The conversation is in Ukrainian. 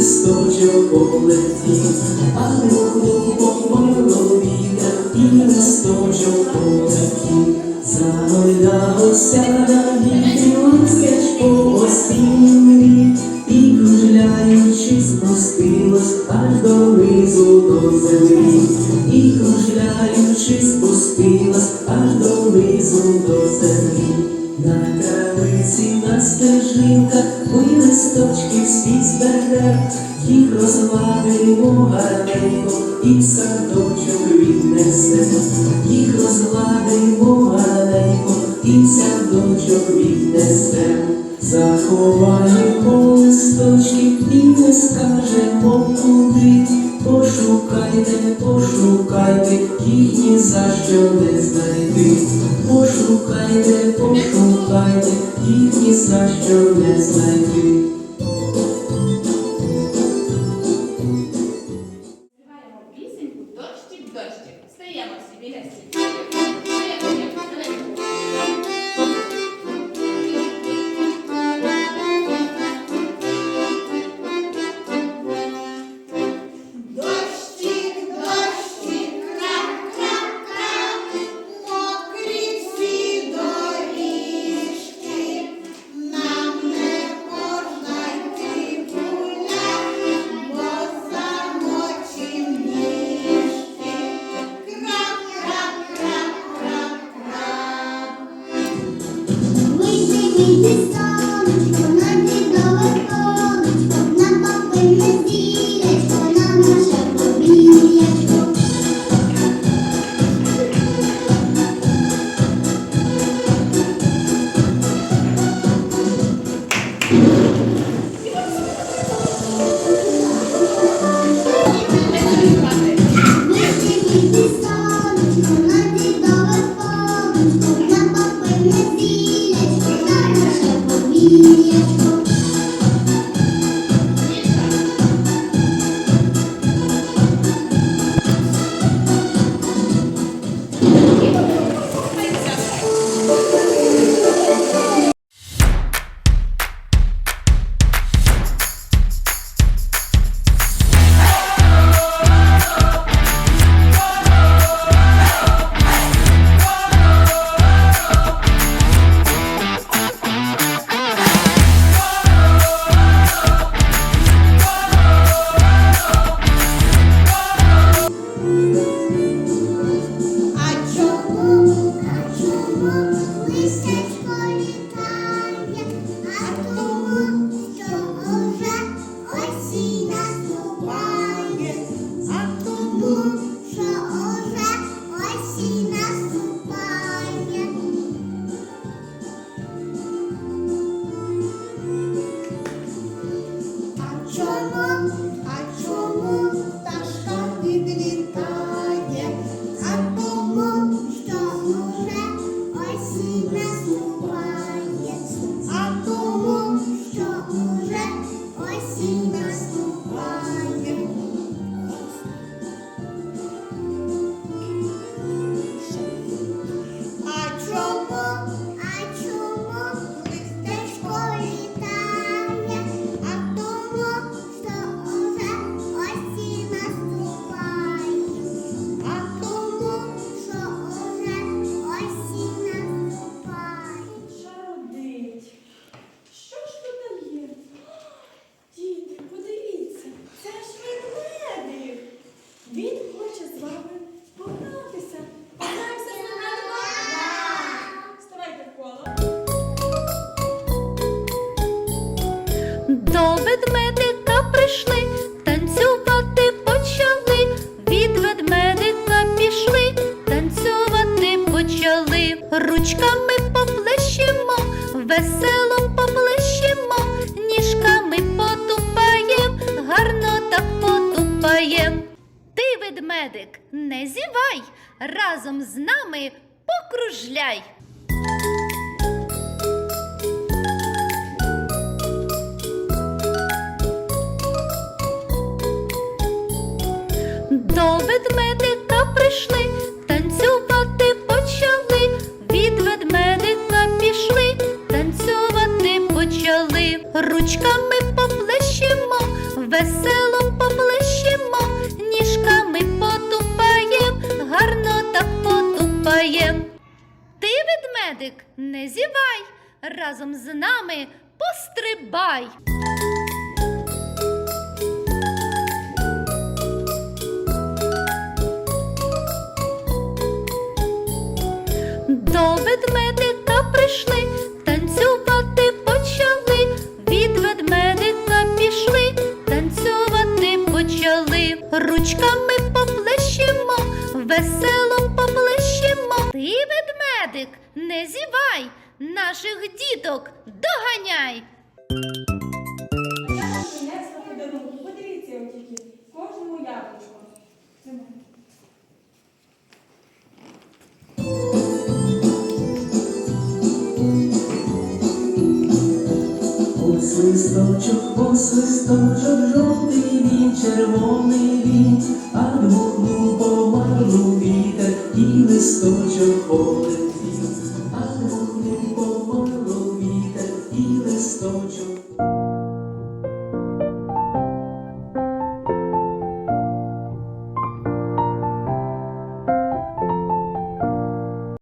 листочок полетів, а глуху помалу вітер і листочок полетів. Загойдалося на вітрі листячко осінній, і кружляючи спустилось аж донизу до землі, і кружляючи їх розгладимо гарненько і в садочок віднесемо, їх розгладимо гарненько і в садочок віднесемо. Заховаємо листочки і не скажемо куди. Пошукайте, пошукайте, їх ні за що не знайти. Пошукайте, пошукайте, їх ні за що не знайти. Mira. До ведмедика прийшли, танцювати почали. Від ведмедика пішли, танцювати почали. Ручками поплещемо, весело поплещемо, ніжками потупаєм, гарно так потупаєм. Ти, ведмедик, не зівай, разом з нами покружляй. Ручками поплещемо, весело поплещемо, ніжками потупаєм, гарно так потупаєм. Ти, ведмедик, не зівай, разом з нами пострибай. Не зівай, наших діток доганяй. Я принесла подарунки. Подивіться тільки, кожному. Тримайте. Ось листочок, жовтий він, червоний він, а двох помалу вітер і листочок